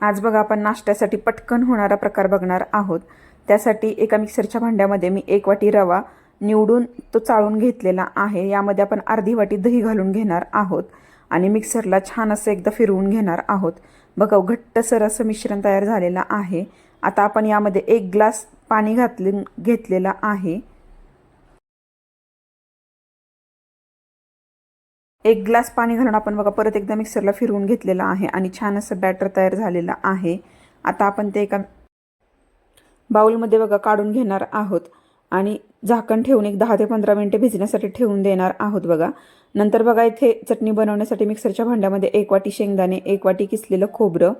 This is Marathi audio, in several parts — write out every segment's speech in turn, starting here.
आज बघा आपण नाश्त्यासाठी पटकन होणारा प्रकार बघणार आहोत. त्यासाठी एका मिक्सरच्या भांड्यामध्ये मी एक वाटी रवा निवडून तो चाळून घेतलेला आहे. यामध्ये आपण अर्धी वाटी दही घालून घेणार आहोत आणि मिक्सरला छान असं एकदा फिरवून घेणार आहोत. बघा घट्टसर असं मिश्रण तयार झालेलं आहे. आता आपण यामध्ये एक ग्लास पाणी घातले घेतलेलं आहे. एक ग्लास पाणी घालून आपण बघा परत एकदा मिक्सरला फिरवून घेतलेलं आहे आणि छान असं बॅटर तयार झालेलं आहे. आता आपण ते एका बाउलमध्ये बघा काढून घेणार आहोत. आणि झाकण ठेवून एक दहा ते पंधरा मिनटे भिजण्यासाठी ठेवून देणार आहोत बघा. नंतर बघा इथे चटणी बनवण्यासाठी मिक्सरच्या भांड्यामध्ये एक वाटी शेंगदाणे एक वाटी किसलेलं खोबरं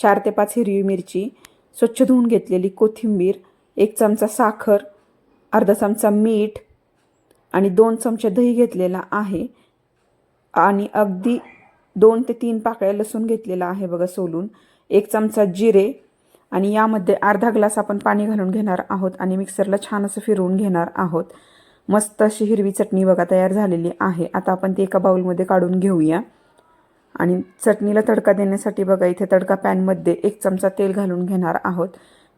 चार ते पाच हिरवी मिरची स्वच्छ धुवून घेतलेली कोथिंबीर एक चमचा साखर अर्धा चमचा मीठ आणि दोन चमचे दही घेतलेला आहे. आणि अगदी दोन ते तीन पाकळ्या लसूण घेतलेला आहे बघा सोलून. एक चमचा जिरे आणि यामध्ये अर्धा ग्लास आपण पाणी घालून घेणार आहोत आणि मिक्सरला छान असं फिरवून घेणार आहोत. मस्त अशी हिरवी चटणी बघा तयार झालेली आहे. आता आपण ती एका बाऊलमध्ये काढून घेऊया. आणि चटणीला तडका देण्यासाठी बघा इथे तडका पॅनमध्ये एक चमचा तेल घालून घेणार आहोत.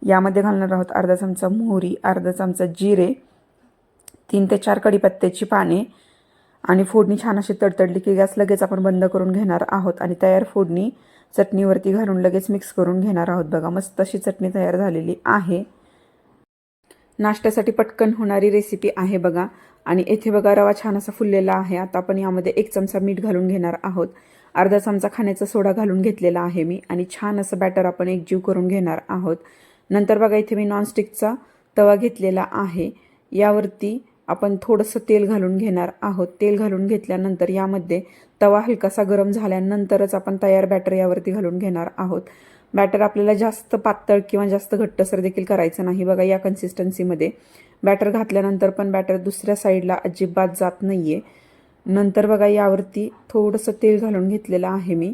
यामध्ये घालणार आहोत अर्धा चमचा मोहरी अर्धा चमचा जिरे तीन ते चार कढीपत्त्याची पाने आणि फोडणी छान अशी तडतडली की गॅस लगेच आपण बंद करून घेणार आहोत. आणि तयार फोडणी चटणीवरती घालून लगेच मिक्स करून घेणार आहोत. बघा मस्त अशी चटणी तयार झालेली आहे. नाश्त्यासाठी पटकन होणारी रेसिपी आहे बघा. आणि येथे बघा रवा छान असा फुललेला आहे. आता आपण यामध्ये एक चमचा मीठ घालून घेणार आहोत. अर्धा चमचा खाण्याचा सोडा घालून घेतलेला आहे मी. आणि छान असं बॅटर आपण एकजीव करून घेणार आहोत. नंतर बघा इथे मी नॉनस्टिकचा तवा घेतलेला आहे. यावरती आपण थोडंसं तेल घालून घेणार आहोत. तेल घालून घेतल्यानंतर यामध्ये तवा हलकासा गरम झाल्यानंतरच आपण तयार बॅटर यावरती घालून घेणार आहोत. बॅटर आपल्याला जास्त पातळ किंवा जास्त घट्टसर देखील करायचं नाही. बघा या कन्सिस्टन्सीमध्ये बॅटर घातल्यानंतर पण बॅटर दुसऱ्या साईडला अजिबात जात नाही आहे नंतर बघा यावरती थोडंसं तेल घालून घेतलेलं आहे मी.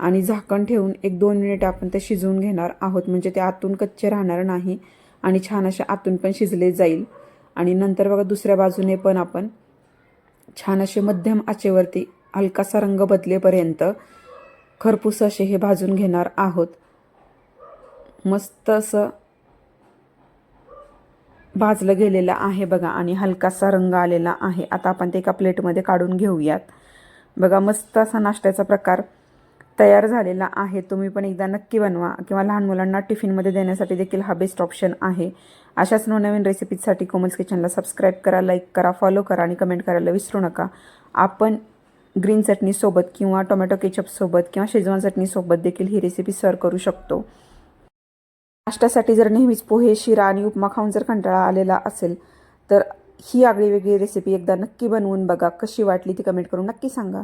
आणि झाकण ठेवून एक दोन मिनिट आपण ते शिजवून घेणार आहोत. म्हणजे ते आतून कच्चे राहणार नाही आणि छान असे आतून पण शिजले जाईल. आणि नंतर बघा दुसऱ्या बाजूने पण आपण छान असे मध्यम आचेवरती हलकासा रंग बदलेपर्यंत खरपूस असे हे भाजून घेणार आहोत. मस्त असं भाजलं गेलेलं आहे बघा आणि हलकासा रंग आलेला आहे. आता आपण ते एका प्लेटमध्ये काढून घेऊयात. बघा मस्त असा नाश्त्याचा प्रकार तयार झालेला आहे. तुम्ही पण एकदा नक्की बनवा किंवा लहान मुलांना टिफिनमध्ये देण्यासाठी देखील हा बेस्ट ऑप्शन आहे. अशाच नवनवीन रेसिपीजसाठी कोमल्स किचनला सबस्क्राईब करा लाईक करा फॉलो करा आणि कमेंट करायला विसरू नका. आपण ग्रीन चटणीसोबत किंवा टोमॅटो केचपसोबत किंवा शेजवान चटणीसोबत देखील ही रेसिपी सर्व करू शकतो. नाश्त्यासाठी जर नेहमीच पोहे शिरा आणि उपमा खाऊन जर कंटाळा आलेला असेल तर ही आगळी वेगळी रेसिपी एकदा नक्की बनवून बघा. कशी वाटली ती कमेंट करून नक्की सांगा.